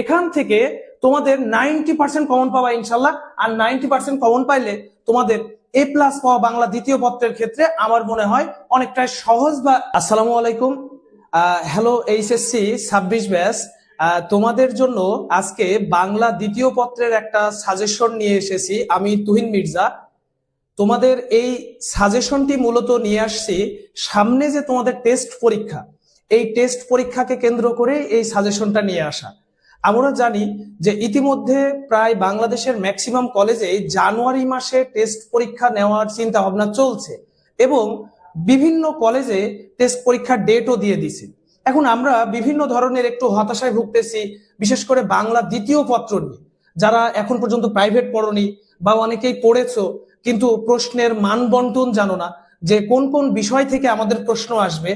এখান থেকে তোমাদের নাইনটি পার্সেন্ট কমন পাবা ইনশাল্লাহ, আর নাইনটি পার্সেন্ট কমন পাইলে তোমাদের এ প্লাস পাওয়া বাংলা দ্বিতীয় পত্রের ক্ষেত্রে আমার মনে হয় অনেকটাই সহজ বা আসসালামু আলাইকুম। হ্যালো এইচএসসি ছাব্বিশ ব্যাস। তোমাদের জন্য আজকে বাংলা দ্বিতীয় পত্রের একটা সাজেশন নিয়ে এসেছি, আমি তুহিন মির্জা। তোমাদের এই সাজেশনটি মূলত নিয়ে আসছি সামনে যে তোমাদের টেস্ট পরীক্ষা, এই টেস্ট পরীক্ষাকে কেন্দ্র করে এই সাজেশনটা নিয়ে আসা। আমরা জানি যে ইতিমধ্যে প্রায় বাংলাদেশের ম্যাক্সিমাম কলেজে জানুয়ারি মাসে টেস্ট পরীক্ষা নেওয়ার চিন্তা ভাবনা চলছে এবং বিভিন্ন কলেজে টেস্ট পরীক্ষার ডেটও দিয়ে দিছে। এখন আমরা বিভিন্ন ধরনের একটু হতাশায় ভুগতেছি, বিশেষ করে বাংলা দ্বিতীয় পত্র নিয়ে। যারা এখন পর্যন্ত প্রাইভেট পড়নি বা অনেকেই পড়েছো, কিন্তু প্রশ্নের মান বন্টন জানো না যে কোন কোন বিষয় থেকে আমাদের প্রশ্ন আসবে।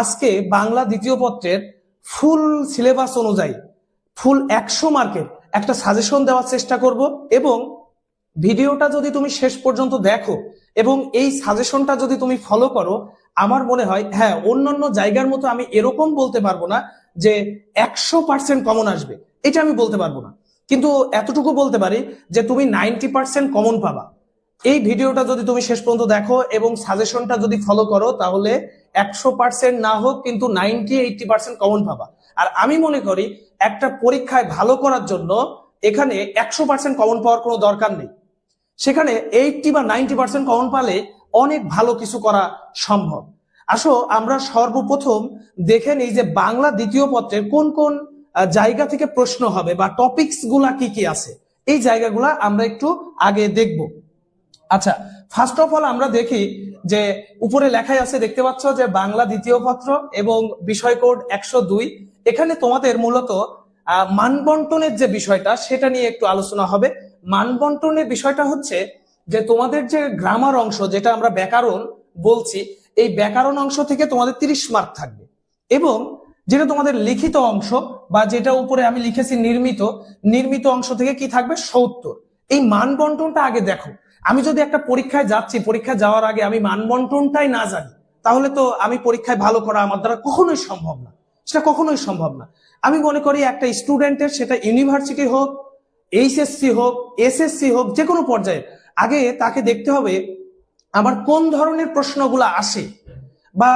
আজকে বাংলা দ্বিতীয় পত্রের ফুল সিলেবাস অনুযায়ী ফুল একশো মার্কের একটা সাজেশন দেওয়ার চেষ্টা করব এবং ভিডিওটা যদি তুমি শেষ পর্যন্ত দেখো এবং এই সাজেশনটা যদি তুমি ফলো করো, আমার মনে হয় হ্যাঁ অন্যান্য জায়গার মতো আমি এরকম বলতে পারব না যে একশো পার্সেন্ট কমন আসবে। এটা আমি বলতে পারব না। কিন্তু এতটুকু বলতে পারি যে তুমি নাইনটি পার্সেন্ট কমন পাবা। এই ভিডিওটা যদি তুমি শেষ পর্যন্ত দেখো এবং সাজেশনটা যদি ফলো করো, তাহলে একশো পার্সেন্ট না হোক, কিন্তু নাইনটি এইটটি পার্সেন্ট কমন পাবা। আর আমি মনে করি একটা পরীক্ষায় ভালো করার জন্য এখানে একশো পার্সেন্ট কমন পাওয়ার কোনো দরকার নেই। সেখানে এইটটি বা নাইনটি পার্সেন্ট কমন পালে অনেক ভালো কিছু করা সম্ভব। আসো, আমরা সর্বপ্রথম দেখে নিই যে বাংলা দ্বিতীয় পত্রের কোন কোন জায়গা থেকে প্রশ্ন হবে বা টপিকসগুলা কি কি আছে। এই জায়গাগুলা আমরা একটু আগে দেখব। আচ্ছা ফার্স্ট অফ অল আমরা দেখি যে উপরে লেখাই আছে, দেখতে পাচ্ছ যে বাংলা দ্বিতীয় পত্র এবং বিষয় কোড একশো দুই। এখানে তোমাদের মূলত মানবন্টনের যে বিষয়টা, সেটা নিয়ে একটু আলোচনা হবে। মানবন্টনের বিষয়টা হচ্ছে যে তোমাদের যে গ্রামার অংশ, যেটা আমরা ব্যাকরণ বলছি, এই ব্যাকরণ অংশ থেকে তোমাদের তিরিশ মার্ক থাকবে। এবং যেটা তোমাদের লিখিত অংশ, বা যেটা উপরে আমি লিখেছি নির্মিত নির্মিত অংশ থেকে কি থাকবে? সত্তর। এই মানবন্টনটা আগে দেখো। আমি যদি একটা পরীক্ষায় যাচ্ছি, পরীক্ষা যাওয়ার আগে আমি মানবন্টনটাই না জানি, তাহলে তো আমি পরীক্ষায় ভালো করা আমার দ্বারা কখনোই সম্ভব না। সেটা কখনোই সম্ভব না। আমি মনে করি একটা স্টুডেন্টের সেটা ইউনিভার্সিটি হোক, এইচএসসি হোক, এসএসসি হোক, যে কোনো পর্যায়ে আগে তাকে দেখতে হবে আমার কোন ধরনের প্রশ্নগুলো আসে বা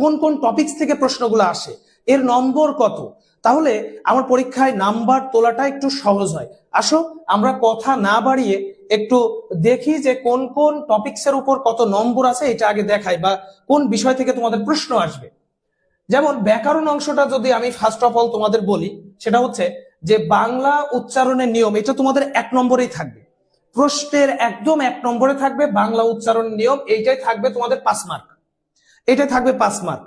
কোন কোন টপিকস থেকে প্রশ্নগুলো আসে, এর নম্বর কত? তাহলে আমার পরীক্ষায় নাম্বার তোলাটা একটু সহজ হয়। আসো, আমরা কথা না বাড়িয়ে একটু দেখি যে কোন কোন টপিকস এর উপর কত নম্বর আছে, এটা আগে দেখাই বা কোন বিষয় থেকে তোমাদের প্রশ্ন আসবে। যেমন ব্যাকরণ অংশটা যদি আমি ফার্স্ট অফ অল তোমাদের বলি, সেটা হচ্ছে যে বাংলা উচ্চারণের নিয়ম, এটা তোমাদের এক নম্বরেই থাকবে। প্রশ্নের একদম এক নম্বরে থাকবে, বাংলা উচ্চারণের নিয়ম, এইটাই থাকবে তোমাদের পাঁচ মার্ক এটাই থাকবে পাঁচ মার্ক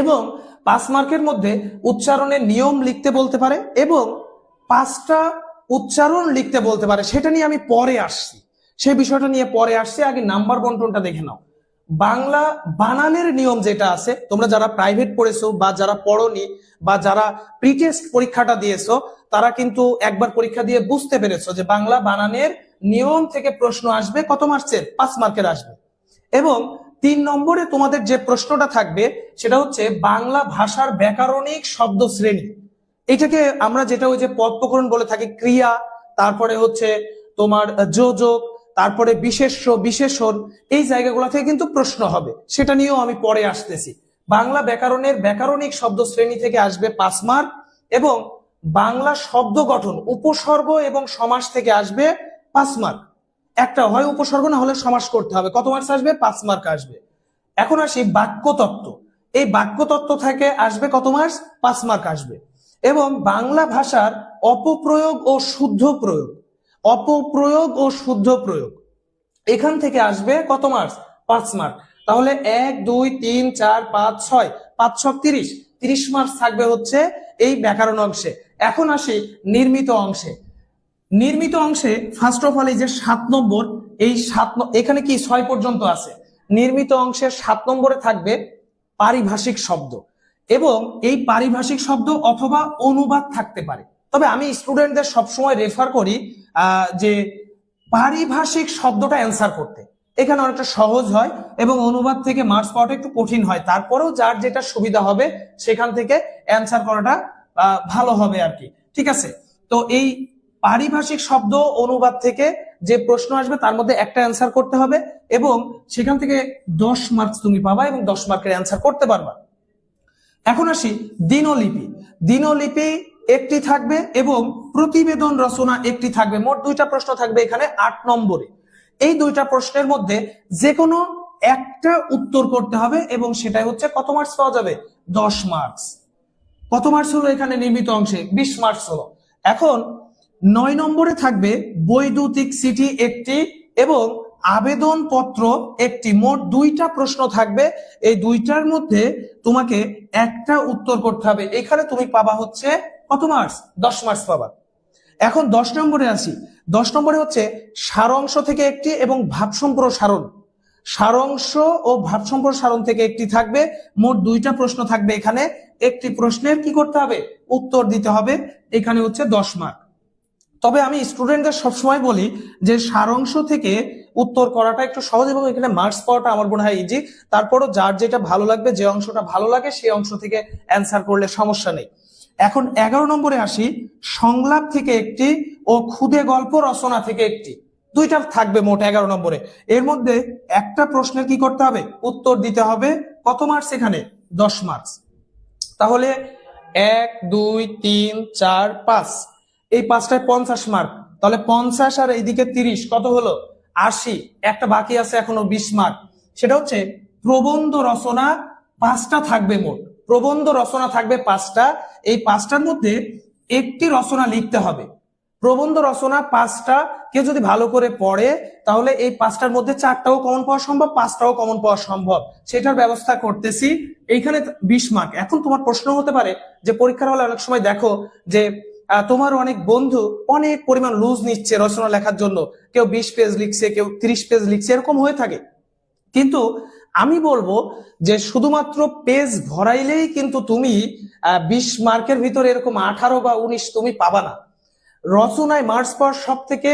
এবং পাঁচ মার্কের মধ্যে উচ্চারণের নিয়ম লিখতে বলতে পারে এবং পাঁচটা উচ্চারণ লিখতে বলতে পারে, সেটা নিয়ে আমি পরে আসছি। সেই বিষয়টা নিয়ে পরে আসছি, আগে নাম্বার বন্টনটা দেখে নাও। বাংলা বানানের নিয়ম যেটা আছে, তোমরা যারা প্রাইভেট পড়েছো বা যারা পড়নি বা যারা প্রিটেস্ট পরীক্ষাটা দিয়েছ, তারা কিন্তু একবার পরীক্ষা দিয়ে বুঝতে পেরেছ যে বাংলা বানানের নিয়ম থেকে প্রশ্ন আসবে কত মার্চের? পাঁচ মার্কের আসবে। এবং তিন নম্বরে তোমাদের যে প্রশ্নটা থাকবে, সেটা হচ্ছে বাংলা ভাষার ব্যাকরণিক শব্দ শ্রেণি। এটাকে আমরা যেটা ওই যে পদ প্রকরণ বলে থাকি, ক্রিয়া, তারপরে হচ্ছে তোমার যোজক তারপরে বিশেষ্য বিশেষণ এই জায়গাগুলো থেকে কিন্তু প্রশ্ন হবে। সেটা নিয়েও আমি পরে আসতেছি। বাংলা ব্যাকরণের ব্যাকরণিক শব্দ শ্রেণি থেকে আসবে পাঁচ মার্ক এবং বাংলা শব্দ গঠন, উপসর্গ এবং সমাস থেকে আসবে পাঁচ মার্ক। একটা হয় উপসর্গ, না হলে সমাস করতে হবে। কত মার্কস আসবে? পাঁচ মার্ক আসবে। এখন আসি বাক্যতত্ত্ব। এই বাক্যতত্ত্ব থেকে আসবে কত মার্কস? পাঁচ মার্ক আসবে। এবং বাংলা ভাষার অপপ্রয়োগ ও শুদ্ধ প্রয়োগ অপপ্রয়োগ ও শুদ্ধ প্রয়োগ। এখান থেকে আসবে কত মার্কস পাঁচ মার্ক তাহলে এক, দুই, তিন, চার, পাঁচ, ছয়, পাঁচ ছ তিরিশ। তিরিশ মার্কস থাকবে হচ্ছে এই ব্যাকরণ অংশে। এখন আসি নির্মিত অংশে। নির্মিত অংশে ফার্স্ট অফ অল এই যে সাত নম্বর, এই সাত এখানে কি ছয় পর্যন্ত আছে? নির্মিত অংশের সাত নম্বরে থাকবে পারিভাষিক শব্দ। এবং এই পারিভাষিক শব্দ অথবা অনুবাদ থাকতে পারে। তবে আমি স্টুডেন্টদের সবসময় রেফার করি যে পারিভাষিক শব্দটা অ্যান্সার করতে। এখানে অনেকটা সহজ হয় এবং অনুবাদ থেকে মার্কস পাওয়াটা একটু কঠিন হয়। তারপরেও যার যেটা সুবিধা হবে সেখান থেকে অ্যান্সার করাটা ভালো হবে আর কি। ঠিক আছে? তো এই পারিভাষিক শব্দ অনুবাদ থেকে যে প্রশ্ন আসবে তার মধ্যে একটা অ্যান্সার করতে হবে এবং সেখান থেকে দশ মার্কস তুমি পাবা এবং দশ মার্কের অ্যান্সার করতে পারবা। এখন আসি দিনলিপি। দিনলিপি একটি থাকবে এবং প্রতিবেদন রচনা একটি থাকবে। মোট দুইটা প্রশ্ন থাকবে এখানে আট নম্বরে। এই দুইটা প্রশ্নের মধ্যে যে কোনো একটা উত্তর করতে হবে এবং সেটাই হচ্ছে কত মার্কস পাওয়া যাবে? দশ মার্কস কত মার্কস হলো এখানে নির্মিত অংশে? বিশ মার্কস হলো। এখন নয় নম্বরে থাকবে বৈদ্যুতিক সিটি একটি এবং আবেদন পত্র একটি। মোট দুইটা প্রশ্ন থাকবে। এই দুইটার মধ্যে তোমাকে একটা উত্তর করতে হবে। এখানে তুমি পাবা হচ্ছে কত মার্কস দশ মার্কস পাবা। এখন দশ নম্বরে আসি দশ নম্বরে হচ্ছে সারাংশ থেকে একটি এবং ভাব সম্প্রসারণ সারাংশ ও ভাব সম্প্রসারণ থেকে একটি থাকবে। মোট দুইটা প্রশ্ন থাকবে এখানে। একটি প্রশ্নের কি করতে হবে? উত্তর দিতে হবে। এখানে হচ্ছে দশ মার্ক তবে আমি স্টুডেন্টদের সবসময় বলি যে সারাংশ থেকে উত্তর করাটা একটু সহজ এবং এখানে মার্কস পাওয়াটা আমার মনে হয় ইজি তারপরও যার যেটা ভালো লাগবে, যে অংশটা ভালো লাগে সেই অংশ থেকে অ্যান্সার করলে সমস্যা নেই। এখন এগারো নম্বরে আসি, সংলাপ থেকে একটি ও খুদে গল্প রচনা থেকে একটি। দুইটা থাকবে মোট এগারো নম্বরে। এর মধ্যে একটা প্রশ্নের কি করতে হবে? উত্তর দিতে হবে। কত মার্কস এখানে? দশ মার্কস তাহলে এক, দুই, তিন, চার, পাঁচ। এই পাঁচটায় পঞ্চাশ মার্ক তাহলে পঞ্চাশ আর এইদিকে তিরিশ, কত হলো? আশি। একটা বাকি আছে এখনও বিশ মার্ক সেটা হচ্ছে প্রবন্ধ রচনা পাঁচটা থাকবে মোট। প্রবন্ধ রচনা থাকবে পাঁচটা। এই পাঁচটার মধ্যে একটি রচনা লিখতে হবে। প্রবন্ধ রচনা পাঁচটা। কেউ যদি ভালো করে পড়ে, তাহলে এই পাঁচটার মধ্যে চারটাও কমন পাওয়া সম্ভব, পাঁচটাও কমন পাওয়া সম্ভব। সেটার ব্যবস্থা করতেছি। এইখানে বিশ মার্ক এখন তোমার প্রশ্ন হতে পারে যে পরীক্ষার হলে অনেক সময় দেখো যে তোমার অনেক বন্ধু অনেক পরিমাণ লুজ নিচ্ছে রচনা লেখার জন্য। কেউ বিশ পেজ লিখছে, কেউ ত্রিশ পেজ লিখছে, এরকম হয়ে থাকে। কিন্তু আমি বলব যে শুধুমাত্র পেজ ভরাইলেই কিন্তু তুমি বিশ মার্কের ভিতরে এরকম আঠারো বা উনিশ তুমি পাবা না। রচনায় মার্কস পাওয়ার সব থেকে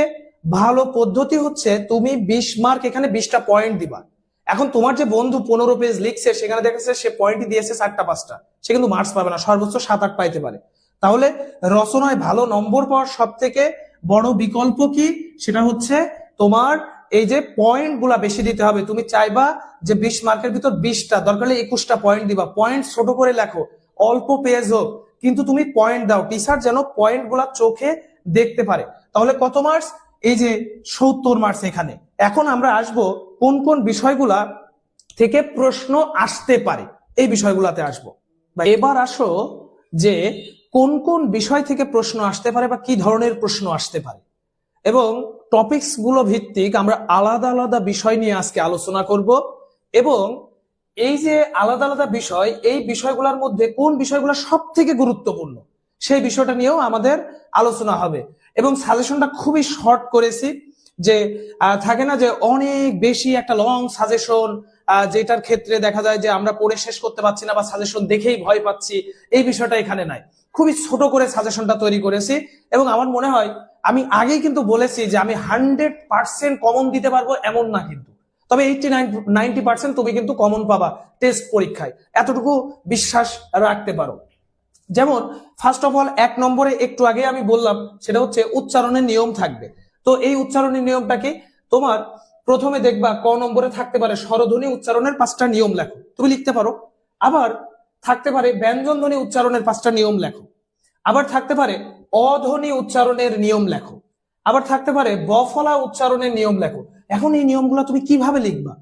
ভালো পদ্ধতি হচ্ছে তুমি বিশ মার্ক এখানে বিশটা পয়েন্ট দিবা। এখন তোমার যে বন্ধু পনেরো পেজ লিখছে, সেখানে দেখেছে সে পয়েন্টই দিয়েছে চারটা, পাঁচটা। সে কিন্তু মার্কস পাবে না, সর্বোচ্চ সাত, আট পাইতে পারে। তাহলে রচনায় ভালো নম্বর পাওয়ার সব থেকে বড় বিকল্প কি? সেটা হচ্ছে তোমার এই যে পয়েন্টগুলা বেশি দিতে হবে, তুমি চাইবা যে বিশ মার্কের ভিতর বিশটা, দরকার হলে একুশটা পয়েন্ট দিবা। পয়েন্ট ছোট করে লেখো, অল্প পেজ হোক, কিন্তু তুমি পয়েন্ট দাও। টিচার যেন পয়েন্টগুলা চোখে দেখতে পারে। তাহলে কত মার্কস এই যে সত্তর মার্কস এখানে। এখন আমরা আসব কোন কোন বিষয়গুলা থেকে প্রশ্ন আসতে পারে। এই বিষয়গুলাতে আসব। এবার আসো যে কোন কোন বিষয় থেকে প্রশ্ন আসতে পারে বা কি ধরনের প্রশ্ন আসতে পারে। এবং টপিকসগুলো ভিত্তিক আমরা আলাদা আলাদা বিষয় নিয়ে আজকে আলোচনা করব এবং এই যে আলাদা আলাদা বিষয়, এই বিষয়গুলোর মধ্যে কোন বিষয়গুলো সব থেকে গুরুত্বপূর্ণ, সেই বিষয়টা নিয়েও আমাদের আলোচনা হবে। এবং সাজেশনটা খুবই শর্ট করেছি যে থাকে না যে অনেক বেশি একটা লং সাজেশন যেটার ক্ষেত্রে দেখা যায় যে আমরা পড়ে শেষ করতে পারছি না বা সাজেশন দেখেই ভয় পাচ্ছি, এই বিষয়টা এখানে নাই। খুবই ছোট করে সাজেশনটা তৈরি করেছি এবং আমার মনে হয় আমি আগেই কিন্তু বলেছি যে আমি হান্ড্রেড পার্সেন্ট কমন দিতে পারব এমন না কিন্তু। তবে এইটি নাইনটি পার্সেন্ট তুমি কিন্তু কমন পাবা টেস্ট পরীক্ষায়। এতটুকু বিশ্বাস রাখতে পারো। যেমন ফার্স্ট অফ অল এক নম্বরে একটু আগে আমি বললাম, সেটা হচ্ছে উচ্চারণের নিয়ম থাকবে। তো এই উচ্চারণের নিয়মটাকে তোমার প্রথমে দেখবা, ক নম্বরে থাকতে পারে স্বরধ্বনি উচ্চারণের পাঁচটা নিয়ম লেখো। তুমি লিখতে পারো। আবার থাকতে পারে ব্যঞ্জন ধ্বনি উচ্চারণের পাঁচটা নিয়ম লেখো। আবার থাকতে পারে অধ্বনি উচ্চারণের নিয়ম লেখো। আবার থাকতে পারে বফলা উচ্চারণের নিয়ম লেখো। এখন এই নিয়মগুলো তুমি কীভাবে লিখবা?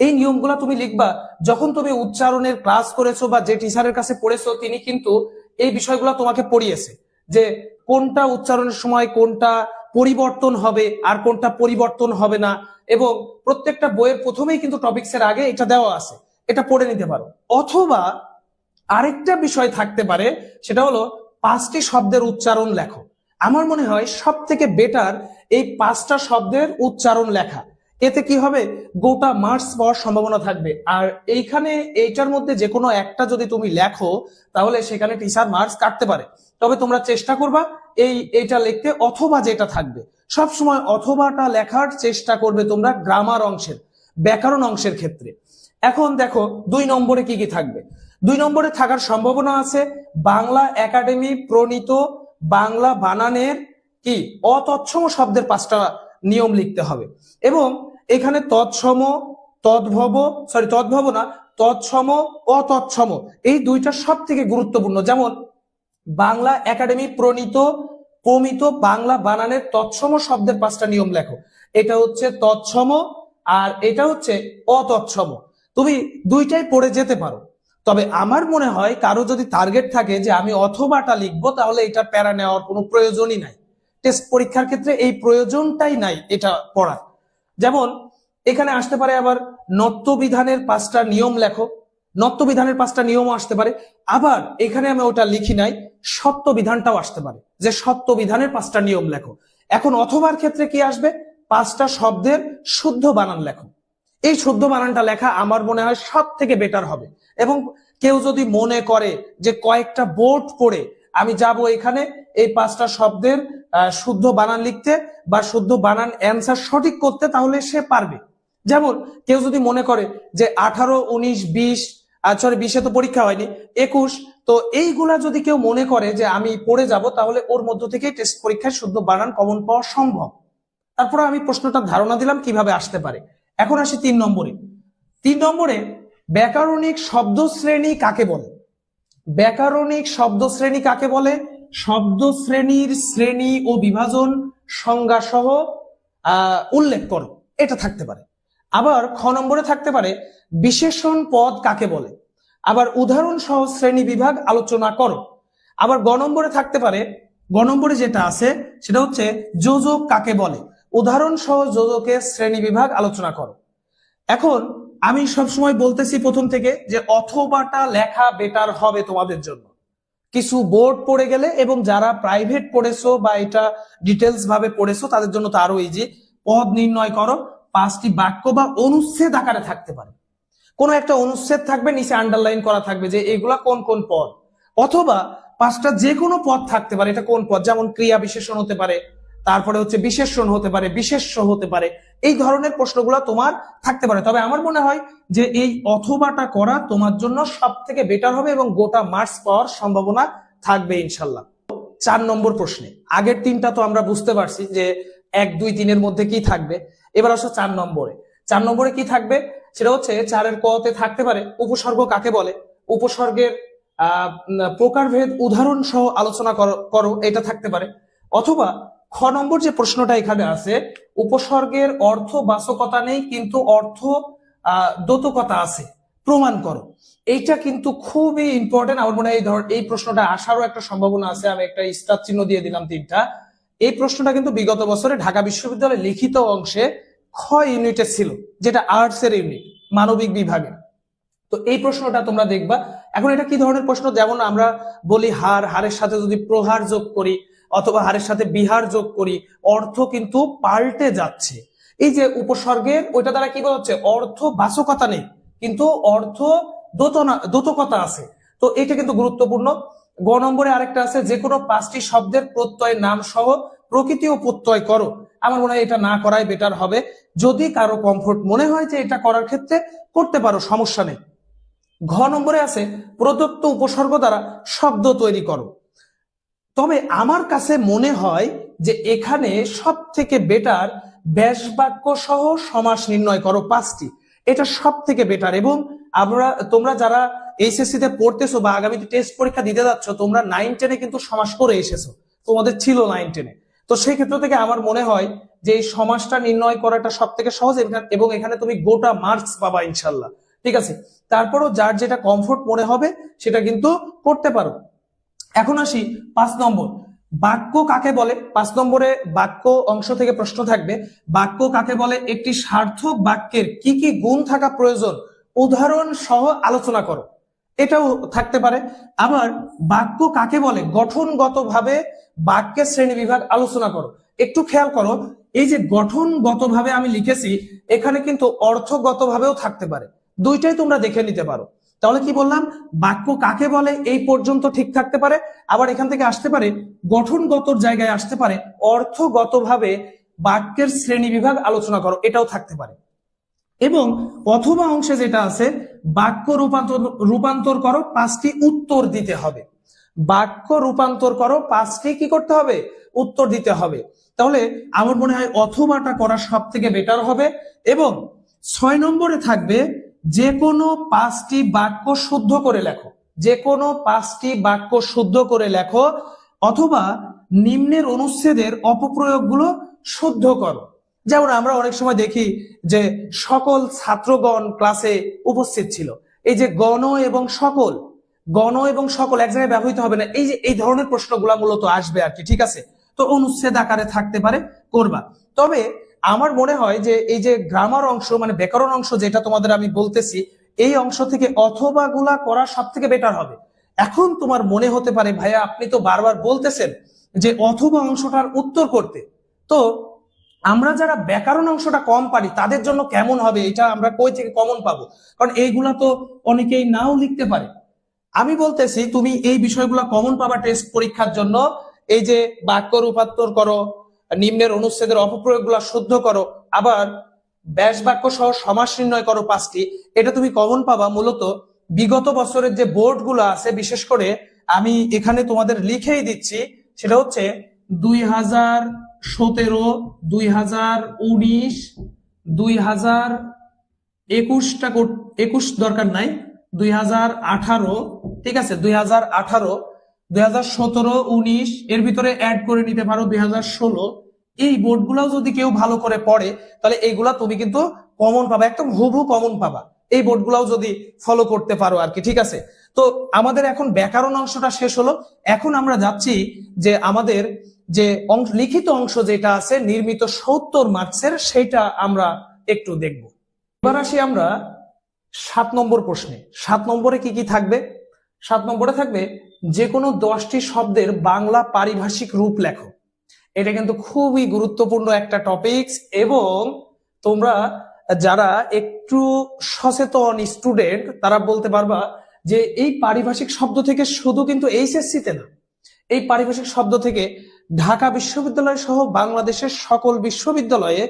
এই নিয়মগুলো তুমি লিখবা যখন তুমি উচ্চারণের ক্লাস করেছ বা যে টিচারের কাছে পড়েছো, তিনি কিন্তু এই বিষয়গুলো তোমাকে পড়িয়েছে যে কোনটা উচ্চারণের সময় কোনটা পরিবর্তন হবে আর কোনটা পরিবর্তন হবে না এবং প্রত্যেকটা বইয়ের প্রথমেই কিন্তু টপিক্স এর আগে এটা দেওয়া আছে। এটা পড়ে নিতে পারো। অথবা আরেকটা বিষয় থাকতে পারে, সেটা হলো পাঁচটি শব্দের উচ্চারণ লেখো। আমার মনে হয় সব থেকে বেটার এই পাঁচটা শব্দের উচ্চারণ লেখা। এতে কি হবে? গোটা মার্কস পাওয়ার সম্ভাবনা থাকবে। আর এইখানে এইটার মধ্যে যে কোনো একটা যদি তুমি লেখো, তাহলে সেখানে টিচার মার্কস কাটতে পারে। তবে তোমরা চেষ্টা করবা এই, এইটা লিখতে, অথবা যেটা থাকবে। সব সময় অথবাটা লেখার চেষ্টা করবে তোমরা গ্রামার অংশের, ব্যাকরণ অংশের ক্ষেত্রে। এখন দেখো, দুই নম্বরে কি কি থাকবে? দুই নম্বরে থাকার সম্ভাবনা আছে, বাংলা একাডেমি প্রণীত বাংলা বানানের কি? অতৎসম শব্দের পাঁচটা নিয়ম লিখতে হবে। এবং এখানে তৎসম, তদ্ভব সরি তদ্ভব না, তৎসম, অতৎসম এই দুইটা সব থেকে গুরুত্বপূর্ণ। যেমন, বাংলা একাডেমি প্রণীত, প্রমিত বাংলা বানানের তৎসম শব্দের পাঁচটা নিয়ম লেখো। এটা হচ্ছে তৎসম আর এটা হচ্ছে অতৎসম। তুমি দুইটাই পড়ে যেতে পারো। তবে আমার মনে হয় কারও যদি টার্গেট থাকে যে আমি অথবাটা লিখব, তাহলে এটা প্যারা নেওয়ার কোনো প্রয়োজনই নাই। টেস্ট পরীক্ষার ক্ষেত্রে এই প্রয়োজনটাই নাই এটা পড়ার। যেমন, এখানে আসতে পারে আবার নত্যবিধানের পাঁচটা নিয়ম লেখো। নত্যবিধানের পাঁচটা নিয়মও আসতে পারে। আবার এখানে আমি ওটা লিখি নাই সত্য বিধানটাও আসতে পারে। যে সত্য বিধানের পাঁচটা নিয়ম লেখো। এখন অথবার ক্ষেত্রে কি আসবে? পাঁচটা শব্দের শুদ্ধ বানান লেখো। এই শুদ্ধ বানানটা লেখা আমার মনে হয় সব থেকে বেটার হবে। এবং কেউ যদি মনে করে যে কয়েকটা বোর্ড পড়ে, আমি যাব এখানে, এই পাঁচটা শব্দের শুদ্ধ বানান লিখতে বা শুদ্ধ বানান অ্যান্সার সঠিক করতে, তাহলে সে পারবে। যেমন, কেউ যদি মনে করে যে আঠারো, উনিশ, বিশ সরি বিশে তো পরীক্ষা হয়নি, একুশ, তো এইগুলা যদি কেউ মনে করে যে আমি পড়ে যাব, তাহলে ওর মধ্য থেকে টেস্ট পরীক্ষায় শুদ্ধ বানান কমন পাওয়া সম্ভব। তারপরে আমি প্রশ্নটা ধারণা দিলাম কীভাবে আসতে পারে। এখন আসি তিন নম্বরে। তিন নম্বরে ব্যাকরণিক শব্দ শ্রেণি কাকে বলে? ব্যাকরণিক শব্দ শ্রেণি কাকে বলে? শব্দ শ্রেণির শ্রেণি ও বিভাজন সংজ্ঞা সহ উল্লেখ করো। এটা থাকতে পারে। আবার খ নম্বরে থাকতে পারে, বিশেষণ পদ কাকে বলে? আবার উদাহরণ সহ শ্রেণি বিভাগ আলোচনা করো। আবার গ নম্বরে থাকতে পারে, গ নম্বরে যেটা আছে, সেটা হচ্ছে যোজক কাকে বলে? উদাহরণ সহ যোজকের শ্রেণি বিভাগ আলোচনা করো। এখন আমি সবসময় বলতেছি প্রথম থেকে যে অথবাটা লেখা বেটার হবে তোমাদের জন্য। কিছু বোর্ড পড়ে গেলে এবং যারা প্রাইভেট পড়েছো বা এটা ডিটেলস ভাবে পড়েছো, তাদের জন্য তো আরও ইজি পদ নির্ণয় করো, পাঁচটি বাক্য বা অনুচ্ছেদ আকারে থাকতে পারে। কোনো একটা অনুচ্ছেদ থাকবে, নিচে আন্ডারলাইন করা থাকবে যে এগুলা কোন কোন পদ। অথবা পাঁচটা যে কোনো পদ থাকতে পারে, এটা কোন পদ? যেমন ক্রিয়া বিশেষণ হতে পারে, তারপরে হচ্ছে বিশেষণ হতে পারে, বিশেষ্য হতে পারে। এই ধরনের প্রশ্নগুলো তোমার থাকতে পারে। তবে আমার মনে হয় যে এই অথবাটা করা তোমার জন্য সব থেকে বেটার হবে এবং গোটা মার্কস পাওয়ার সম্ভাবনা থাকবে ইনশাল্লাহ। চার নম্বর প্রশ্নে, আগের তিনটা তো আমরা বুঝতে পারছি যে এক, দুই, তিনের মধ্যে কি থাকবে। এবার আসো চার নম্বরে। চার নম্বরে কি থাকবে? সেটা হচ্ছে চারের কতে থাকতে পারে। উপসর্গ কাকে বলে? উপসর্গের, আহ, প্রকারভেদ উদাহরণ সহ আলোচনা করো- করো, এটা থাকতে পারে। অথবা খ নম্বর যে প্রশ্নটা এখানে আছে, উপসর্গের অর্থ বাচকতা নেই, কিন্তু অর্থ আহ দ্যোতকতা আছে। প্রমাণ করো। এইটা কিন্তু খুবই ইম্পর্টেন্ট আমার মনে হয় এই ধর, এই প্রশ্নটা আসারও একটা সম্ভাবনা আছে। আমি একটা স্টার চিহ্ন দিয়ে দিলাম তিনটা। এই প্রশ্নটা কিন্তু বিগত বছরে ঢাকা বিশ্ববিদ্যালয়ের লিখিত অংশে খ ইউনিটে ছিল, যেটা আর্টস এর ইউনিট মানবিক বিভাগে। তো এই প্রশ্নটা তোমরা দেখবা। এখন এটা কি ধরনের প্রশ্ন? যেমন আমরা বলি হার, হারের সাথে যদি প্রহার যোগ করি অথবা হারের সাথে বিহার যোগ করি, অর্থ কিন্তু পাল্টে যাচ্ছে। এই যে উপসর্গের ওইটা দ্বারা কি হচ্ছে? অর্থ বাচকতা নেই, কিন্তু অর্থ দোতনা, দোতকতা আছে। তো এটা কিন্তু গুরুত্বপূর্ণ। গ নম্বরে আরেকটা আছে যে কোনো পাঁচটি শব্দের প্রত্যয় নাম সহ প্রকৃতি ও প্রত্যয় করো। আমার মনে হয় এটা না করাই বেটার হবে। যদি কারও কমফোর্ট মনে হয় যে এটা করার ক্ষেত্রে, করতে পারো, সমস্যা নেই। ঘ নম্বরে আছে, প্রদত্ত উপসর্গ দ্বারা শব্দ তৈরি করো। তবে আমার কাছে মনে হয় যে এখানে সব থেকে বেটার ব্যাস বাক্য সহ সমাস নির্ণয় করো পাঁচটি। এটা সব থেকে বেটার এবং আমরা, তোমরা যারা এইচএসসি তে পড়তেছো বা আগামীতে টেস্ট পরীক্ষা দিতে যাচ্ছ, তোমরা নাইন টেনে কিন্তু সমাস করে এসেছ। তোমাদের ছিল নাইন টেনে তো সেই ক্ষেত্র থেকে আমার মনে হয় যে এই সমাসটা নির্ণয় করাটা সব থেকে সহজ এবং এখানে তুমি গোটা মার্কস পাবা ইনশাল্লাহ ঠিক আছে? তারপরও যার যেটা কমফোর্ট মনে হবে, সেটা কিন্তু করতে পারো। এখন আসি পাঁচ নম্বর। বাক্য কাকে বলে? পাঁচ নম্বরে বাক্য অংশ থেকে প্রশ্ন থাকবে। বাক্য কাকে বলে? একটি সার্থক বাক্যের কি কি গুণ থাকা প্রয়োজন? উদাহরণ সহ আলোচনা করো। এটাও থাকতে পারে। আবার বাক্য কাকে বলে? গঠনগতভাবে বাক্যের শ্রেণি বিভাগ আলোচনা করো। একটু খেয়াল করো, এই যে গঠনগতভাবে আমি লিখেছি, এখানে কিন্তু অর্থগতভাবেও থাকতে পারে। দুইটাই তোমরা দেখে নিতে পারো। তাহলে কি বললাম? বাক্য কাকে বলে? এই পর্যন্ত ঠিক থাকতে পারে। আবার এখান থেকে আসতে পারে, গঠনগত জায়গায় আসতে পারে, অর্থগতভাবে বাক্যের শ্রেণি বিভাগ আলোচনা করো, এটাও থাকতে পারে। এবং অথবা অংশে যেটা আছে, বাক্য রূপান্তর রূপান্তর করো, পাঁচটি উত্তর দিতে হবে। বাক্য রূপান্তর করো, পাঁচটি কি করতে হবে? উত্তর দিতে হবে। তাহলে আমার মনে হয় অথবাটা করা সব থেকে বেটার হবে। এবং ছয় নম্বরে থাকবে যে কোনো পাঁচটি বাক্য শুদ্ধ করে লেখো। যে কোনো পাঁচটি বাক্য শুদ্ধ করে লেখো অথবা নিম্নের অনুচ্ছেদের অপপ্রয়োগগুলো শুদ্ধ করো। যেমন আমরা অনেক সময় দেখি যে সকল ছাত্রগণ ক্লাসে উপস্থিত ছিল। এই যে গণ এবং সকল, গণ এবং সকল এক জায়গায় ব্যবহৃত হবে না। এই যে, এই ধরনের প্রশ্নগুলা মূলত আসবে আর কি, ঠিক আছে? তো অনুচ্ছেদ আকারে থাকতে পারে, করবা। তবে আমার মনে হয় যে এই যে গ্রামার অংশ মানে ব্যাকরণ অংশ যেটা তোমাদের আমি বলতেছি, এই অংশ থেকে অথবা গুলা করা সব থেকে বেটার হবে। এখন তোমার মনে হতে পারে, ভাইয়া আপনি তো বারবার বলতেছেন যে অথবা অংশটার উত্তর করতে। তো আমরা যারা ব্যাকরণ অংশটা কম পারি, তাদের জন্য কেমন হবে এটা আমরা কই থেকে কমন পাবো? কারণ এইগুলা তো অনেকেই নাও লিখতে পারে। আমি বলতেছি, তুমি এই বিষয়গুলো কমন পাবা টেস্ট পরীক্ষার জন্য। এই যে বাক্য রূপান্তর করো নিম্নের অনুচ্ছেদের অপপ্রয়োগগুলো শুদ্ধ করো। আবার ব্যাস বাক্য সহ সমাস নির্ণয় করো পাঁচটি। এটা তুমি কমন পাবা মূলত বিগত বছরের যে বোর্ডগুলো আছে, বিশেষ করে আমি এখানে তোমাদের লিখেই দিচ্ছি, সেটা হচ্ছে দুই হাজার সতেরো, দুই হাজার উনিশ, দুই হাজার একুশটা একুশ দরকার নাই, দুই হাজার আঠারো, ঠিক আছে, দুই হাজার আঠারো দুই সতেরো, উনিশ, এর ভিতরে অ্যাড করে নিতে পারো দুই ষোলো। এই বোর্ডগুলাও যদি কেউ ভালো করে পড়ে, তাহলে এইগুলা তুমি কিন্তু কমন পাবা, একদম হুবহু কমন পাবা। এই বোর্ডগুলাও যদি ফলো করতে পারো আর কি, ঠিক আছে? তো আমাদের এখন ব্যাকরণ অংশটা শেষ হলো। এখন আমরা যাচ্ছি যে আমাদের যে অংশ, লিখিত অংশ যেটা আছে, নির্মিত সত্তর মার্কসের সেটা আমরা একটু দেখব। এবার আসি আমরা সাত নম্বর প্রশ্নে। সাত নম্বরে কি কি থাকবে? সাত নম্বরে থাকবে যে কোনো দশটি শব্দের বাংলা পারিভাষিক রূপ লেখো। এটা কিন্তু খুবই গুরুত্বপূর্ণ একটা টপিকস এবং তোমরা যারা একটু সচেতন স্টুডেন্ট তারা বলতে পারবা যে এই পারিভাষিক শব্দ থেকে শুধু কিন্তু এইচএসসি তে না, এই পারিভাষিক শব্দ থেকে ঢাকা বিশ্ববিদ্যালয় সহ বাংলাদেশের সকল বিশ্ববিদ্যালয়ে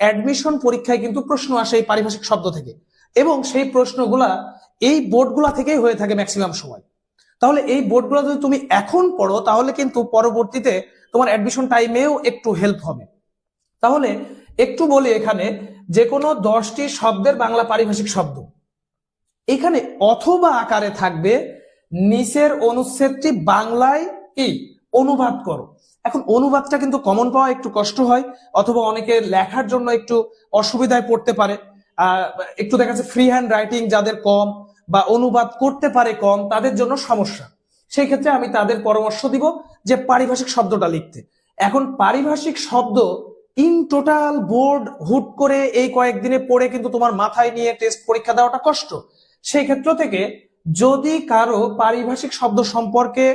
অ্যাডমিশন পরীক্ষায় কিন্তু প্রশ্ন আসে এই পারিভাষিক শব্দ থেকে। এবং সেই প্রশ্নগুলা এই বোর্ডগুলা থেকেই হয়ে থাকে ম্যাক্সিমাম সময়। তাহলে এই বোর্ডগুলো যদি তুমি এখন পড়ো, তাহলে কিন্তু পরবর্তীতে তোমার অ্যাডমিশন টাইমেও একটু হেল্প হবে। তাহলে একটু বলি এখানে যে কোনো দশটি শব্দের বাংলা পারিভাষিক শব্দ। এখানে অথবা আকারে থাকবে, নিচের অনুচ্ছেদটি বাংলায় কি? অনুবাদ করো। এখন অনুবাদটা কিন্তু কমন পাওয়া একটু কষ্ট হয়, অথবা অনেকে লেখার জন্য একটু অসুবিধায় পড়তে পারে। একটু দেখা যাচ্ছে ফ্রি হ্যান্ড রাইটিং যাদের কম বা অনুবাদ করতে পারে কম, তাদের জন্য সমস্যা। সেই ক্ষেত্রে আমি তাদের পরামর্শ দিব যে পারিভাষিক শব্দটা লিখতে। এখন পারিভাষিক শব্দ ইন টোটাল বোর্ড হুট করে এই কয়েকদিনে পড়ে কিন্তু তোমার মাথায় নিয়ে টেস্ট পরীক্ষা দেওয়াটা কষ্ট। সেই ক্ষেত্র থেকে যদি কারও পারিভাষিক শব্দ সম্পর্কে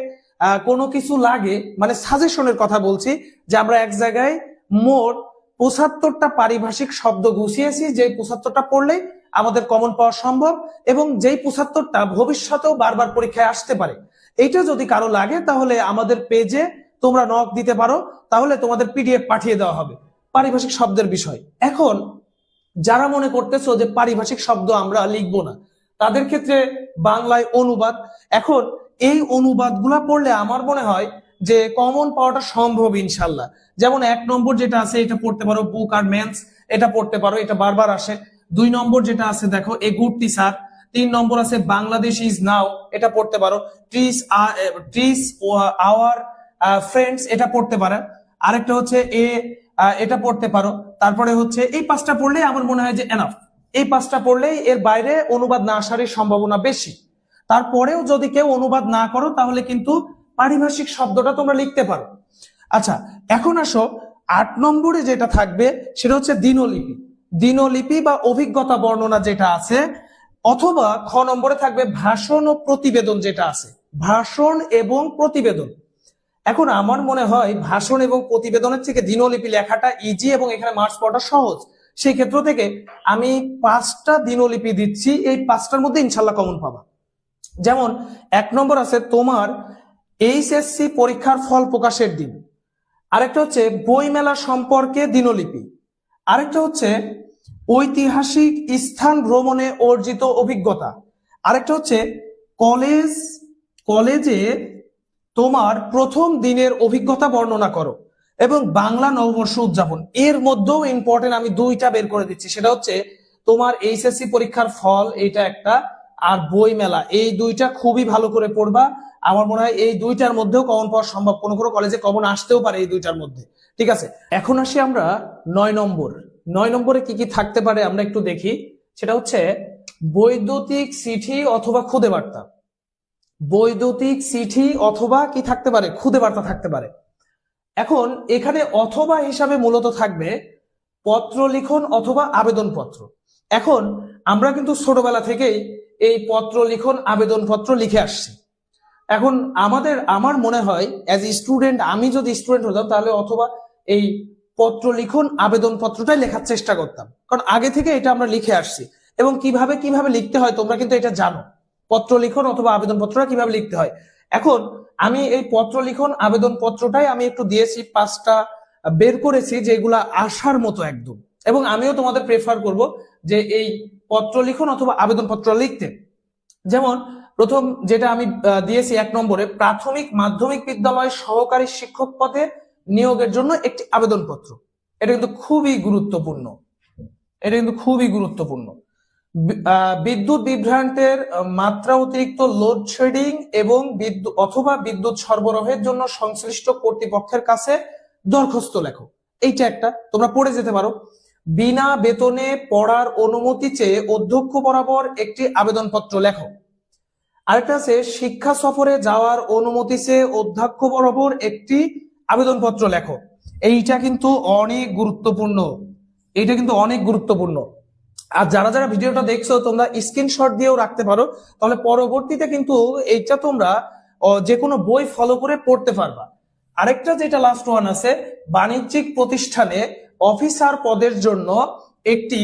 কোনো কিছু লাগে মানে সাজেশনের কথা বলছি, যে আমরা এক জায়গায় মোট পঁচাত্তরটা পারিভাষিক শব্দ গুছিয়েছি যে পঁচাত্তরটা পড়লেই আমাদের কমন পাওয়া সম্ভব এবং যেই পঁচাত্তরটা ভবিষ্যতেও বারবার পরীক্ষায় আসতে পারে। এইটা যদি কারও লাগে, তাহলে আমাদের পেজে তোমরা নক দিতে পারো, তাহলে তোমাদের পিডিএফ পাঠিয়ে দেওয়া হবে। পারিভাষিক শব্দের বিষয়। এখন, যারা মনে করতেছো যে পারিভাষিক শব্দ আমরা লিখব না, তাদের ক্ষেত্রে বাংলায় অনুবাদ। এখন, এই অনুবাদগুলা পড়লে আমার মনে হয় যে কমন পাওয়াটা সম্ভব ইনশাল্লাহ। যেমন এক নম্বর যেটা আছে, এটা পড়তে পারো বুক আর মেন্স এটা পড়তে পারো, এটা বারবার আসে। দুই নম্বর যেটা আছে, দেখো, এ গুড টিচার তিন নম্বর আছে, বাংলাদেশ ইজ নাও, এটা পড়তে পারো। ট্রিস ট্রিস আওয়ার ফ্রেন্ডস এটা পড়তে পারে আরেকটা হচ্ছে, এ এটা পড়তে পারো। তারপরে হচ্ছে, এই পাঁচটা পড়লেই আমার মনে হয় যে এনাফ এই পাঁচটা পড়লেই এর বাইরে অনুবাদ না আসারই সম্ভাবনা বেশি। তারপরেও যদি কেউ অনুবাদ না করো, তাহলে কিন্তু পারিভাষিক শব্দটা তোমরা লিখতে পারো। আচ্ছা এখন আসো, আট নম্বরে যেটা থাকবে, সেটা হচ্ছে দিনলিপি। দিনলিপি বা অভিজ্ঞতা বর্ণনা যেটা আছে, অথবা খ নম্বরে থাকবে ভাষণ ও প্রতিবেদন যেটা আছে। ভাষণ এবং প্রতিবেদন। এখন আমার মনে হয় ভাষণ এবং প্রতিবেদনের থেকে দিনলিপি লেখাটা ইজি এবং এখানে মার্কস পাওয়াটা সহজ। সেই ক্ষেত্র থেকে আমি পাঁচটা দিনলিপি দিচ্ছি, এই পাঁচটার মধ্যে ইনশাল্লাহ কমন পাবা। যেমন, এক নম্বর আছে তোমার এইচএসসি পরীক্ষার ফল প্রকাশের দিন। আরেকটা হচ্ছে বইমেলা সম্পর্কে দিনলিপি। আরেকটা হচ্ছে ঐতিহাসিক স্থান ভ্রমণে অর্জিত অভিজ্ঞতা। আরেকটা হচ্ছে কলেজ, কলেজে তোমার প্রথম দিনের অভিজ্ঞতা বর্ণনা করো এবং বাংলা নববর্ষ উদযাপন। এর মধ্যেও ইম্পর্টেন্ট আমি দুইটা বের করে দিচ্ছি। সেটা হচ্ছে তোমার এইচএসসি পরীক্ষার ফল এটা একটা আর বই মেলা এই দুইটা খুবই ভালো করে পড়বা। আমার মনে হয় এই দুইটার মধ্যেও কমন পাওয়া সম্ভব। কোনো কোনো কলেজে কমন আসতেও পারে এই দুইটার মধ্যে। ঠিক আছে? এখন আসি আমরা নয় নম্বর। নয় নম্বরে কি কি থাকতে পারে আমরা একটু দেখি। সেটা হচ্ছে বৈদ্যুতিক চিঠি অথবা খুদে বার্তা। বৈদ্যুতিক চিঠি অথবা কি থাকতে পারে? খুদে বার্তা থাকতে পারে। এখন এখানে অথবা হিসাবে মূলত থাকবে পত্র লিখন অথবা আবেদনপত্র। এখন আমরা কিন্তু ছোটবেলা থেকেই এই পত্র লিখন আবেদনপত্র লিখে আসছি। এখন আমাদের, আমার মনে হয় অ্যাজ স্টুডেন্ট আমি যদি স্টুডেন্ট হতাম, তাহলে অথবা এই পত্র লিখন, আবেদনপত্রটাই লেখার চেষ্টা করতাম। কারণ আগে থেকে এটা আমরা লিখে আসছি। এবং কীভাবে কীভাবে লিখতে হয় তোমরা কিন্তু এটা জানো। পত্র লিখন অথবা আবেদনপত্রটা কীভাবে লিখতে হয়। এখন আমি এই পত্র লিখন আবেদন পত্রটাই আমি একটু দিয়েছি, পাঁচটা বের করেছি যেগুলা আসার মতো একদম। এবং আমিও তোমাদের প্রেফার করব যে এই পত্র লিখন অথবা আবেদনপত্র লিখতে। যেমন প্রথম যেটা আমি দিয়েছি এক নম্বরে, প্রাথমিক মাধ্যমিক বিদ্যালয় সহকারী শিক্ষক পদে নিয়োগের জন্য একটি আবেদনপত্র। এটা কিন্তু খুবই গুরুত্বপূর্ণ। এটা কিন্তু খুবই গুরুত্বপূর্ণ। বিদ্যুৎ বিভ্রান্তের মাত্রা অতিরিক্ত লোডশেডিং এবং বিদ্যুৎ অথবা বিদ্যুৎ সরবরাহের জন্য সংশ্লিষ্ট কর্তৃপক্ষের কাছে দরখাস্ত লেখো। এইটা একটা। তোমরা পড়ে যেতে পারো। বিনা বেতনে পড়ার অনুমতি চেয়ে অধ্যক্ষ বরাবর একটি আবেদনপত্র লেখো। আরেকটা আছে, শিক্ষা সফরে যাওয়ার অনুমতি চেয়ে অধ্যক্ষ বরাবর একটি আবেদনপত্র লেখো। এইটা কিন্তু অনেক গুরুত্বপূর্ণ। এইটা কিন্তু অনেক গুরুত্বপূর্ণ। আর যারা যারা ভিডিওটা দেখছ, তোমরা স্ক্রিনশট দিয়েও রাখতে পারো। তাহলে পরবর্তীতে কিন্তু এইটা তোমরা যে কোনো বই ফলো করে পড়তে পারবা। আরেকটা যেটা লাস্ট ওয়ান আছে, বাণিজ্যিক প্রতিষ্ঠানে অফিসার পদের জন্য একটি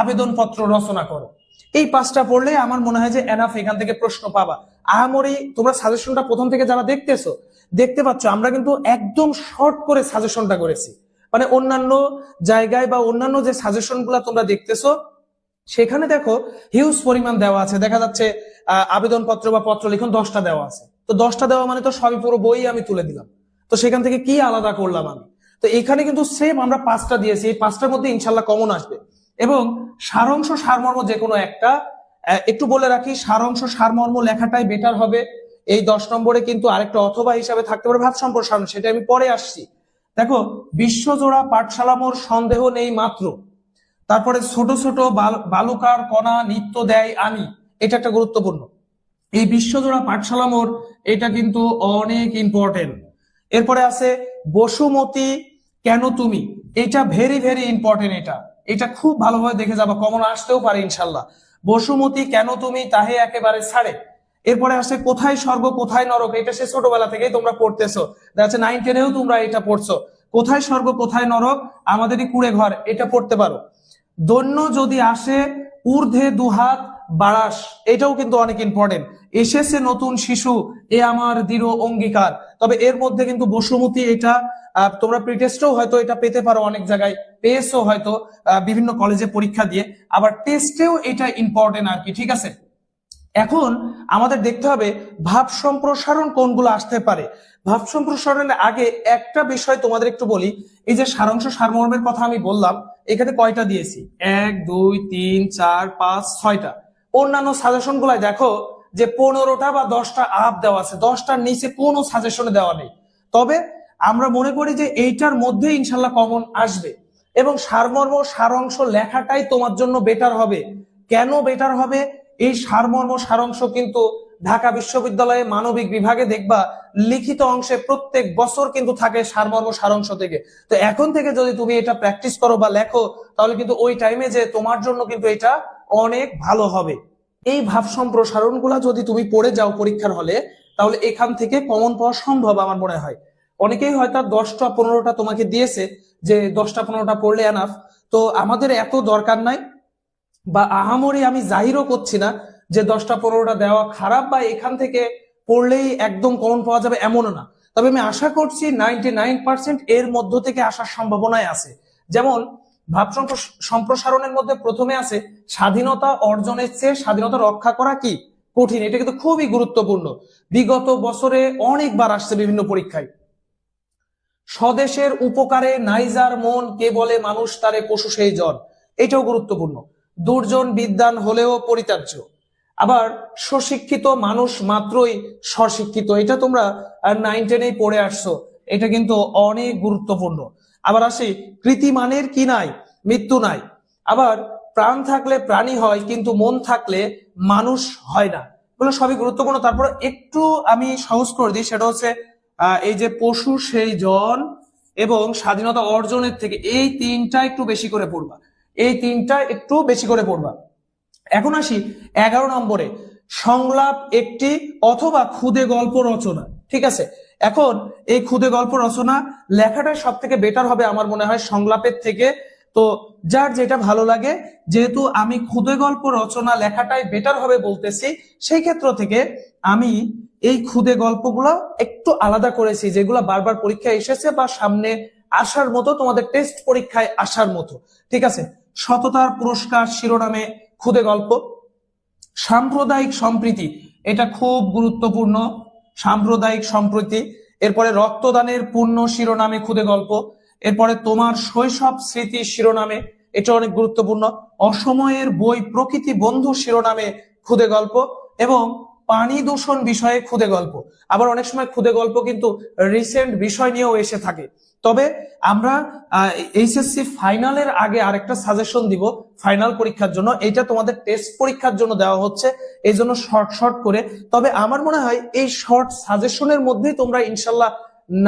আবেদনপত্র রচনা করো। এই পাঁচটা পড়লে আমার মনে হয় যে এনাফ এখান থেকে প্রশ্ন পাবা। আহামরি তোমরা সাজেশনটা প্রথম থেকে যারা দেখতেছো দেখতে পাচ্ছ আমরা কিন্তু একদম শর্ট করে সাজেশনটা করেছি। মানে অন্যান্য জায়গায় বা অন্যান্য যে সাজেশন তোমরা দেখতেছো সেখানে দেখো হিউজ পরিমাণ দেওয়া আছে। দেখা যাচ্ছে আহ, আবেদনপত্র বা পত্র লিখন দশটা দেওয়া আছে। তো দশটা দেওয়া মানে তো সবই পুরো বই আমি তুলে দিলাম। তো সেখান থেকে কি আলাদা করলাম আমি? তো এখানে কিন্তু সেম আমরা পাঁচটা দিয়েছি। এই পাঁচটার মধ্যে ইনশাল্লাহ কমন আসবে। এবং সারাংশ সারমর্ম যে কোনো একটা একটু বলে রাখি, সারাংশ সারমর্ম লেখাটাই বেটার হবে। এই দশ নম্বরে কিন্তু আরেকটা অথবা হিসাবে থাকতে পারে ভাব সম্প্রসারণ সেটা আমি পরে আসছি। দেখো, বিশ্বজোড়া পাঠশালা মোর সন্দেহ নেই মাত্র। তারপরে ছোট ছোট বাল- বালুকার কণা নিত্য দেয় আমি, এটা একটা গুরুত্বপূর্ণ। এই বিশ্বজোড়া পাঠশালা মোড় এটা কিন্তু অনেক ইম্পর্টেন্ট এরপরে আছে, বসুমতী, কেন তুমি? এটা ভেরি ভেরি ইম্পর্টেন্ট এটা। এটা খুব ভালোভাবে দেখে যাবা, কমন আসতেও পারে ইনশাল্লাহ। বসুমতী, কেন তুমি তাহে একেবারে ছাড়ে? এরপরে আসে, কোথায় স্বর্গ, কোথায় নরক? এটা সে ছোটবেলা থেকেই তোমরা পড়তেছো। দেখা নাইন টেনেও তোমরা এটা পড়ছো। কোথায় স্বর্গ, কোথায় নরক? আমাদেরই কুড়ে ঘর, এটা পড়তে পারো। দৈন্য যদি আসে, ঊর্ধ্বে দুহাত বাড়াস এটাও কিন্তু অনেক ইম্পর্টেন্ট এসেছে নতুন শিশু, এ আমার দৃঢ় অঙ্গীকার। তবে এর মধ্যে কিন্তু বসুমতী এটা তোমরা প্রিটেস্টেও হয়তো এটা পেতে পারো অনেক জায়গায়, পেয়েছ হয়তো বিভিন্ন কলেজে পরীক্ষা দিয়ে, আবার টেস্টেও এটা ইম্পর্টেন্ট আর কি, ঠিক আছে? এখন আমাদের দেখতে হবে ভাব সম্প্রসারণ কোনগুলো আসতে পারে। ভাব সম্প্রসারণের আগে একটা বিষয় তোমাদের একটু বলি, এই যে সারাংশ সারমর্মের কথা আমি বললাম, এখানে কয়টা দিয়েছি? এক, দুই, তিন, চার, পাঁচ, ছয়টা। অন্যান্য সাজেশন গুলাই দেখো যে পনেরোটা বা দশটা আপ দেওয়া আছে, দশটার নিচে কোনো সাজেশনে দেওয়া নেই। তবে আমরা মনে করি যে এইটার মধ্যে ইনশাল্লাহ কমন আসবে। এবং সারমর্ম, সারাংশ লেখাটাই তোমার জন্য বেটার হবে। কেন বেটার হবে? এই সারমর্ম, সারাংশ কিন্তু ঢাকা বিশ্ববিদ্যালয়ে মানবিক বিভাগে দেখবা, লিখিত অংশে প্রত্যেক বছর কিন্তু থাকে সারমর্ম, সারাংশ থেকে। তো এখন থেকে যদি তুমি এটা প্র্যাকটিস করো বা লেখো, তাহলে কিন্তু ওই টাইমে যে তোমার জন্য কিন্তু এটা অনেক ভালো হবে। এই ভাব সম্প্রসারণগুলা যদি তুমি পড়ে যাও পরীক্ষার হলে, তাহলে এখান থেকে কমন পাওয়া সম্ভব আমার মনে হয়। অনেকেই হয়তো দশটা পনেরোটা তোমাকে দিয়েছে যে দশটা পনেরোটা পড়লে এনাফ তো আমাদের এত দরকার নাই বা আহামরি আমি জাহিরও করছি না যে দশটা পনেরোটা দেওয়া খারাপ বা এখান থেকে পড়লেই একদম কমন পাওয়া যাবে এমনও না। তবে আমি আশা করছি নাইনটি নাইন পার্সেন্ট এর মধ্য থেকে আসার সম্ভাবনায় আছে। যেমন ভাব সম্প্রস- সম্প্রসারণের মধ্যে প্রথমে আছে স্বাধীনতা অর্জনের চেয়ে স্বাধীনতা রক্ষা করা কি কঠিন? এটা কিন্তু খুবই গুরুত্বপূর্ণ। বিগত বছরে অনেকবার আসছে বিভিন্ন পরীক্ষায়। স্বদেশের উপকারে নাইজার মন কে বলে মানুষ তারে পশু সেই জন? এটাও গুরুত্বপূর্ণ। দুর্জন বিদ্যান হলেও পরিত্যাজ্য। আবার স্বশিক্ষিত মানুষ মাত্রই স্বশিক্ষিত। এটা তোমরা নাইন টেনেই পড়ে আসছো। এটা কিন্তু অনেক গুরুত্বপূর্ণ। আবার আসি কৃতিমানের কি নাই? মৃত্যু নাই। আবার, প্রাণ থাকলে প্রাণী হয়, কিন্তু মন থাকলে মানুষ হয় না। এগুলো সবই গুরুত্বপূর্ণ। তারপর একটু আমি সহজ করে দিই, সেটা হচ্ছে এই যে পশু সেই জন এবং স্বাধীনতা অর্জনের থেকে এই তিনটা একটু বেশি করে পড়বা। এই তিনটা একটু বেশি করে পড়বা। এখন আসি এগারো নম্বরে, সংলাপ একটি অথবা খুদে গল্প রচনা। ঠিক আছে? এখন এই খুদে গল্প রচনা লেখাটা সব থেকে বেটার হবে আমার মনে হয় সংলাপের থেকে। তো যার যেটা ভালো লাগে, যেহেতু আমি খুদে গল্প রচনা লেখাটাই বেটার হবে বলতেছি, সেই ক্ষেত্র থেকে আমি এই খুদে গল্পগুলো একটু আলাদা করেছি, যেগুলো বারবার পরীক্ষায় এসেছে বা সামনে আসার মতো, তোমাদের টেস্ট পরীক্ষায় আসার মতো। ঠিক আছে? সততার পুরস্কার শিরোনামে খুদে গল্প। সাম্প্রদায়িক সম্প্রীতি, এটা খুব গুরুত্বপূর্ণ। সাম্প্রদায়িক সম্প্রীতি, এরপরে রক্তদানের পূর্ণ শিরোনামে খুদে গল্প, এরপরে তোমার শৈশব স্মৃতি শিরোনামে, এটা অনেক গুরুত্বপূর্ণ, অসময়ের বই প্রকৃতি বন্ধু শিরোনামে খুদে গল্প এবং পানি দূষণ বিষয়ে খুদে গল্প। আবার অনেক সময় খুদে গল্প কিন্তু রিসেন্ট বিষয় নিয়েও এসে থাকে। তবে আমরা এইচএসসি ফাইনালের আগে আরেকটা সাজেশন দিব ফাইনাল পরীক্ষার জন্য। এটা তোমাদের টেস্ট পরীক্ষার জন্য দেওয়া হচ্ছে। এই জন্য শর্ট শর্ট করে। তবে আমার মনে হয় এই শর্ট সাজেশনের মধ্যেই তোমরা ইনশাল্লাহ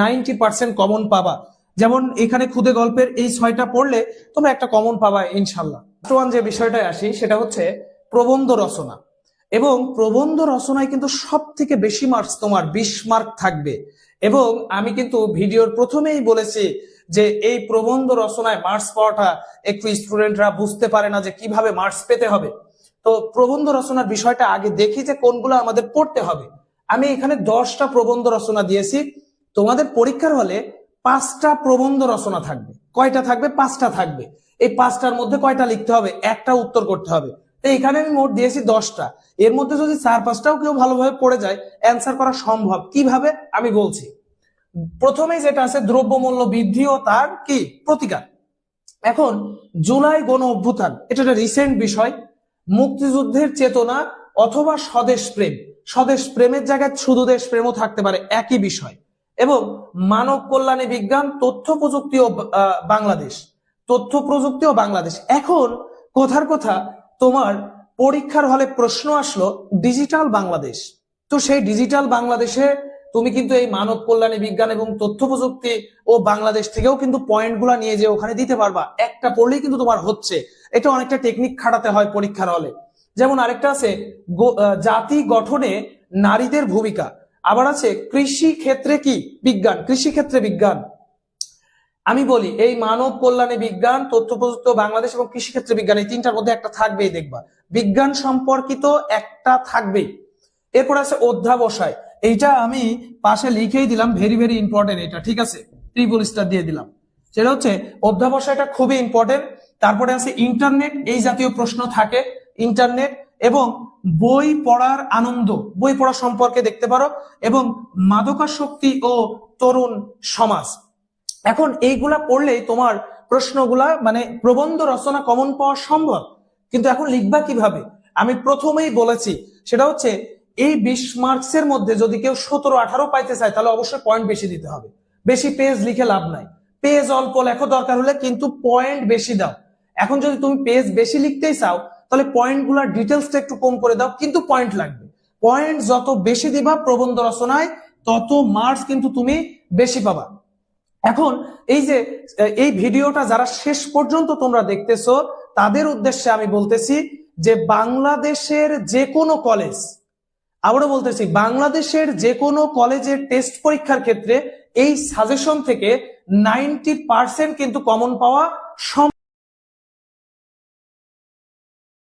নাইনটি পার্সেন্ট কমন পাবা। যেমন এখানে খুদে গল্পের এই ছয়টা পড়লে তোমরা একটা কমন পাবা ইনশাল্লাহ। ওয়ান যে বিষয়টায় আসি, সেটা হচ্ছে প্রবন্ধ রচনা। এবং প্রবন্ধ রচনায় কিন্তু সব থেকে বেশি মার্কস তোমার বিশ মার্ক থাকবে। এবং আমি কিন্তু ভিডিওর প্রথমেই বলেছি যে এই প্রবন্ধ রচনায় মার্কস পাওয়াটা একটু স্টুডেন্টরা বুঝতে পারে না যে কীভাবে মার্কস পেতে হবে। তো প্রবন্ধ রচনার বিষয়টা আগে দেখি যে কোনগুলো আমাদের পড়তে হবে। আমি এখানে দশটা প্রবন্ধ রচনা দিয়েছি। তোমাদের পরীক্ষার হলে পাঁচটা প্রবন্ধ রচনা থাকবে। কয়টা থাকবে? পাঁচটা থাকবে। এই পাঁচটার মধ্যে কয়টা লিখতে হবে? একটা উত্তর করতে হবে। তো এখানে আমি মোট দিয়েছি দশটা। এর মধ্যে যদি চার পাঁচটাও কেউ ভালোভাবে পড়ে যায় অ্যান্সার করা সম্ভব। কীভাবে? আমি বলছি। প্রথমেই যেটা আছে, দ্রব্যমূল্য বৃদ্ধি ও তার কি? প্রতিকার। এখন, জুলাই গণ অভ্যুত্থান, এটা একটা রিসেন্ট বিষয়। মুক্তিযুদ্ধের চেতনা অথবা স্বদেশ প্রেম। স্বদেশ প্রেমের জায়গায় শুধু দেশ প্রেমও থাকতে পারে, একই বিষয়। এবং মানব কল্যাণে বিজ্ঞান, তথ্য প্রযুক্তি ও বাংলাদেশ। তথ্য প্রযুক্তি ও বাংলাদেশ। এখন, কথার কথা তোমার পরীক্ষার হলে প্রশ্ন আসলো, ডিজিটাল বাংলাদেশ। তো সেই ডিজিটাল বাংলাদেশে তুমি কিন্তু এই মানব কল্যাণী, বিজ্ঞান এবং তথ্য প্রযুক্তি ও বাংলাদেশ থেকেও কিন্তু পয়েন্টগুলা নিয়ে যে ওখানে দিতে পারবা। একটা পড়লেই কিন্তু তোমার হচ্ছে। এটা অনেকটা টেকনিক খাটাতে হয় পরীক্ষার হলে। যেমন আরেকটা আছে জাতি গঠনে নারীদের ভূমিকা। আবার আছে, কৃষি ক্ষেত্রে কি? বিজ্ঞান। কৃষি ক্ষেত্রে বিজ্ঞান। আমি বলি, এই মানব কল্যাণে বিজ্ঞান তথ্য প্রযুক্ত বাংলাদেশ এবং কৃষি ক্ষেত্রে বিজ্ঞান, এই তিনটার মধ্যে একটা থাকবেই দেখবা। বিজ্ঞান সম্পর্কিত একটা থাকবেই। এরপর আছে অধ্যাবসায়। এইটা আমি পাশে লিখেই দিলাম ভেরি ভেরি ইম্পর্টেন্ট এটা, ঠিক আছে? ট্রিপল স্টার দিয়ে দিলাম। সেটা হচ্ছে, অধ্যাবসায়টা খুবই ইম্পর্টেন্ট তারপরে আছে ইন্টারনেট এই জাতীয় প্রশ্ন থাকে ইন্টারনেট এবং বই পড়ার আনন্দ। বই পড়া সম্পর্কে দেখতে পারো। এবং মাদকাসক্তি ও তরুণ সমাজ। এখন এইগুলা পড়লেই তোমার প্রশ্নগুলা মানে প্রবন্ধ রচনা কমন পাওয়া সম্ভব। কিন্তু এখন লিখবা কীভাবে? আমি প্রথমেই বলেছি, সেটা হচ্ছে এই বিশ মার্কসের মধ্যে যদি কেউ সতেরো, আঠারো পাইতে চায়, তাহলে অবশ্যই পয়েন্ট বেশি দিতে হবে। বেশি পেজ লিখে লাভ নাই। পেজ অল্প লেখো দরকার হলে কিন্তু পয়েন্ট বেশি দাও। এখন যদি তুমি পেজ বেশি লিখতেই চাও, তাহলে পয়েন্টগুলার ডিটেলসটা একটু কম করে দাও, কিন্তু পয়েন্ট লাগবে। পয়েন্ট যত বেশি দিবা প্রবন্ধ রচনায়, তত মার্কস কিন্তু তুমি বেশি পাবা। এখন এই যে এই ভিডিওটা যারা শেষ পর্যন্ত তোমরা দেখতেছ, তাদের উদ্দেশ্যে আমি বলতেছি যে বাংলাদেশের যে কোনো কলেজ আবারও বলতেছি, বাংলাদেশের যে কোনো কলেজের টেস্ট পরীক্ষার ক্ষেত্রে এই সাজেশন থেকে নাইনটি পার্সেন্ট কিন্তু কমন পাওয়া